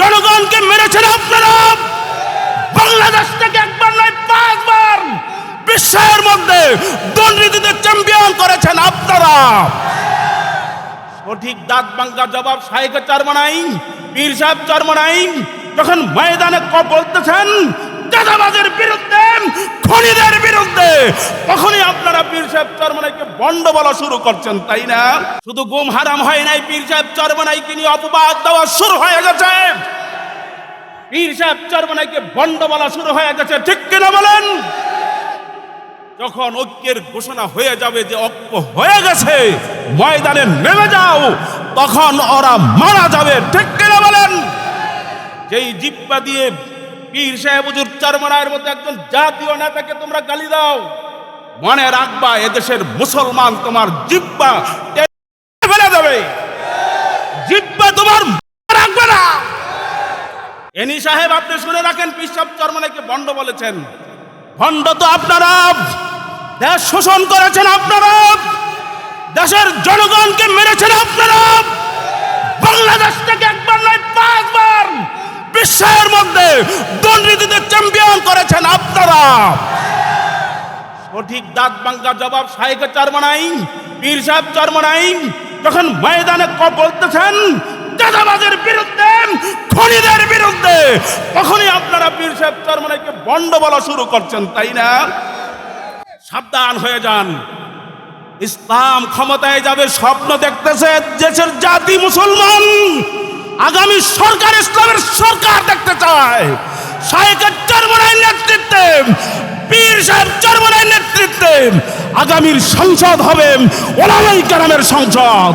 জনগণকে মেরেছেন আপনারা। বিশ্বের মধ্যে দুর্নীতিতে চ্যাম্পিয়ন করেছেন আপনারা। সঠিক দাঁত বাঙ্গা জবাব সাহেবের চরমনাই পীর সাহেব চরমনাই যখন ময়দানে ক বলতেছেন দাদাবাজের বিরুদ্ধে, খনিদের বিরুদ্ধে। তখনই আপনারা পীর সাহেব চরমনাইকে বন্ড বলা শুরু করছেন, তাই না? শুধু গুম হারাম হয় নাই, পীর সাহেব চরমনাইকে নিয়ে অপবাদ দেওয়া শুরু হয়ে গেছে। পীর সাহেব চরমনাইকে বন্ড বলা শুরু হয়ে গেছে, ঠিক কিনা বলেন? যখন ঐক্যের ঘোষণা হয়ে যাবে যে ঐক্য হয়ে গেছে, ময়দানে নেমে যাও, তখন ওরা মারা যাবে, ঠিক কিনা বলেন? যেই জিব্বা দিয়ে পীর সাহেব হুজুর চারমানায়ের মধ্যে একজন জাতীয় নেতাকে তোমরা গালি দাও। মনে রাখবা, এদেশের মুসলমান তোমার জিব্বা ফেলে দেবে। জিব্বা তোমার রাখবে না। এনি সাহেব, আপনি শুনে রাখেন পিসাব চরমনাইকে ভণ্ড বলেছেন। ভণ্ড তো আপনারা। দেশ শোষণ করেছেন আপনারা। বিশ্বের মধ্যে দুর্নীতিতে চ্যাম্পিয়ন করেছেন আপনারা। সঠিক দাঁত বাঙ্গা জবাব পীর সাহেব চরমনাই যখন ময়দানে বলতেছেন বিরুদ্ধে, খনিদের বিরুদ্ধে তখনই আপনারা পীর সাহেব চরমনাইকে বন্ড বলা শুরু করছেন, তাই না? সাবধান হয়ে যান। ইসলাম ক্ষমতায় যাবে, স্বপ্ন দেখতেছে দেশের জাতি মুসলমান। আগামী সরকার ইসলামের সরকার দেখতে চায়। শাহেকের চরমনায় নেতৃত্বে, পীর সাহেব চরমনায় নেতৃত্বে, আগামীর সংসদ হবে ওলামাই কালামের সংসদ।